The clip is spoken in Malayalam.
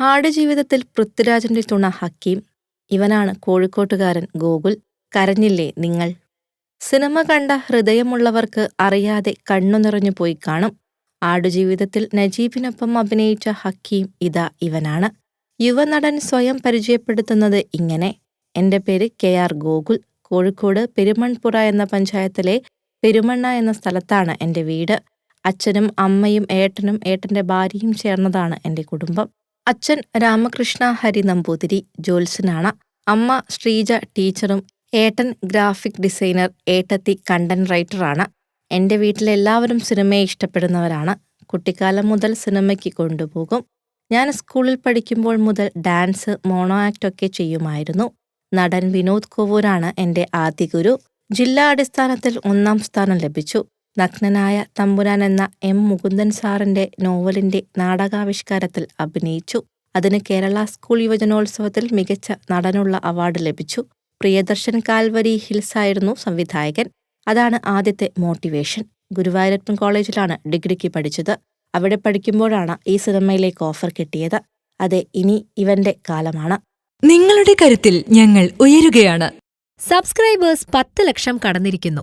ആടുജീവിതത്തിൽ പൃഥ്വിരാജിന്റെ തുണ ഹക്കീം. ഇവനാണ് കോഴിക്കോട്ടുകാരൻ ഗോകുൽ. കരഞ്ഞില്ലേ നിങ്ങൾ? സിനിമ കണ്ട ഹൃദയമുള്ളവർക്ക് അറിയാതെ കണ്ണു നിറഞ്ഞു പോയി കാണും. ആടുജീവിതത്തിൽ നജീബിനൊപ്പം അഭിനയിച്ച ഹക്കീം ഇതാ ഇവനാണ്. യുവനടൻ സ്വയം പരിചയപ്പെടുത്തുന്നത് ഇങ്ങനെ. എന്റെ പേര് കെ ആർ ഗോകുൽ. കോഴിക്കോട് പെരുമൺപുറ എന്ന പഞ്ചായത്തിലെ പെരുമണ്ണ എന്ന സ്ഥലത്താണ് എന്റെ വീട്. അച്ഛനും അമ്മയും ഏട്ടനും ഏട്ടന്റെ ഭാര്യയും ചേർന്നതാണ് എന്റെ കുടുംബം. അച്ഛൻ രാമകൃഷ്ണ ഹരി നമ്പൂതിരി ജോത്സനാണ് അമ്മ ശ്രീജ ടീച്ചറും ഏട്ടൻ ഗ്രാഫിക് ഡിസൈനർ ഏട്ടത്തി കണ്ടന്റ് റൈറ്ററാണ്. എന്റെ വീട്ടിലെല്ലാവരും സിനിമയെ ഇഷ്ടപ്പെടുന്നവരാണ്. കുട്ടിക്കാലം മുതൽ സിനിമയ്ക്ക് കൊണ്ടുപോകും. ഞാൻ സ്കൂളിൽ പഠിക്കുമ്പോൾ മുതൽ ഡാൻസ് മോണോ ആക്ട് ഒക്കെ ചെയ്യുമായിരുന്നു. നടൻ വിനോദ് കോവൂരാണ് എന്റെ ആദ്യ ഗുരു. ജില്ലാ അടിസ്ഥാനത്തിൽ ഒന്നാം സ്ഥാനം ലഭിച്ചു. നഗ്നനായ തമ്പുരാൻ എന്ന എം. മുകുന്ദൻ സാറിന്റെ നോവലിന്റെ നാടകാവിഷ്കാരത്തിൽ അഭിനയിച്ചു. അതിന് കേരള സ്കൂൾ യുവജനോത്സവത്തിൽ മികച്ച നടനുള്ള അവാർഡ് ലഭിച്ചു. പ്രിയദർശൻ കാൽവരി ഹിൽസ് ആയിരുന്നു സംവിധായകൻ. അതാണ് ആദ്യത്തെ മോട്ടിവേഷൻ. ഗുരുവായൂരപ്പൻ കോളേജിലാണ് ഡിഗ്രിക്ക് പഠിച്ചത്. അവിടെ പഠിക്കുമ്പോഴാണ് ഈ സിനിമയിലേക്ക് ഓഫർ കിട്ടിയത്. അതെ ഇനി ഇവന്റെ കാലമാണ്. നിങ്ങളുടെ കരുത്തിൽ ഞങ്ങൾ ഉയരുകയാണ്. സബ്സ്ക്രൈബേഴ്സ് പത്ത് ലക്ഷം കടന്നിരിക്കുന്നു.